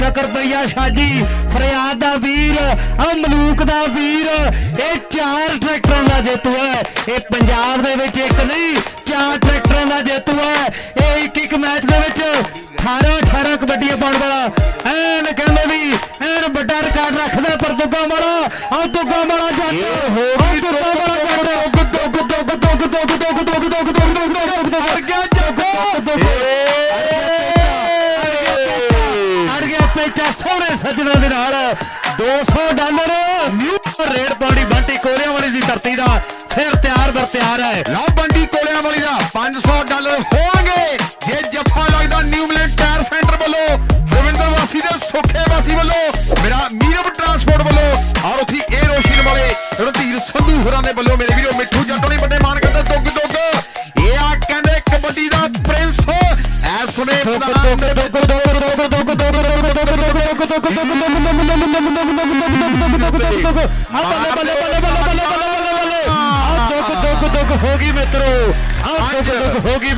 ਸ਼ਕਰਪਈਆ ਸ਼ਾਜੀ ਫਰਿਆਦ ਦਾ ਵੀਰ ਆ ਮਲੂਕ ਦਾ ਵੀਰ ਇਹ ਚਾਰ ਟਰੈਕਟਰਾਂ ਦਾ ਜੇਤੂ ਹੈ ਇਹ ਪੰਜਾਬ ਦੇ ਵਿੱਚ ਇੱਕ ਨਹੀਂ ਚਾਰ ਟਰੈਕਟਰਾਂ ਦਾ ਜੇਤੂ ਹੈ ਇਹ ਇੱਕ ਇੱਕ ਮੈਚ ਦੇ ਵਿੱਚ 18 18 ਕਬੱਡੀਆਂ ਪਾਉਣ ਵਾਲਾ ਐਨ ਕਹਿੰਦੇ ਵੀ ਐਨ ਵੱਡਾ ਰਿਕਾਰਡ ਰੱਖਦਾ ਪਰ ਦੁੱਗਾ ਵਾਲਾ ਆ ਦੁੱਗਾ ਵਾਲਾ ਜੱਟ ਹੋ ਗਈ ਦੁੱਗਾ ਵਾਲਾ ਜੱਟ ਦੁੱਗ ਦੁੱਗ ਦੁੱਗ ਦੁੱਗ ਦੁੱਗ ਦੁੱਗ ਦੁੱਗ ਦੁੱਗ ਦੁੱਗ ਗਿਆ ਪੇਚਾ ਸੋਹਣੇ ਸੱਜਣਾ ਦੇ ਨਾਲ। 200 ਡਾਲਰ। ਨਿਊ ਰੇਡ ਪਾਉਣੀ ਬੰਟੀ ਕੋਰਿਆਂ ਵਾਲੀ ਦੀ ਧਰਤੀ ਦਾ ਫਿਰ ਤਿਆਰ ਬਰ ਤਿਆਰ ਹੈ। ਲਓ ਬੰਡੀ ਕੋਲਿਆਂ ਵਾਲੀ ਦਾ 500 ਡਾਲਰ ਹੋਣਗੇ। ਜੇ ਜੱਫਾ ਲੱਗਦਾ ਨਿਊਜ਼ੀਲੈਂਡ ਟਾਇਰ ਸੈਂਟਰ ਵੱਲੋਂ ਰਵਿੰਦਰ ਵਾਸੀ ਦੇ ਸੁੱਖੇ ਵਾਸੀ ਵੱਲੋਂ ਮੇਰਾ ਮੀਰਬ ਟਰਾਂਸਪੋਰਟ ਵੱਲੋਂ ਔਰ ਉਥੀ ਇਹ ਰੋਸ਼ਨ ਵਾਲੇ ਰਣਧੀਰ ਸੰਧੂ ਹੋਰਾਂ ਦੇ ਵੱਲੋਂ ਮੇਰੇ ਵੀਰੋ ਮਿੱਠੂ ਜੱਟੋਣੀ ਵੱਡੇ ਮਾਨ ਕਰਦੇ ਦੁੱਗ ਦੁੱਗ। ਇਹ ਆ ਕਹਿੰਦੇ ਕਬੱਡੀ ਦਾ ਪ੍ਰਿੰਸ। ਐਸ ਸਮੇਂ ਮੈਦਾਨ ਦੇ ਦੁੱਖ ਦੁੱਖ ਦੁੱਖ ਹੋ ਗਈ ਮਿੱਤਰੋ। ਆ ਦੁੱਖ ਦੁੱਖ ਹੋ ਗਈ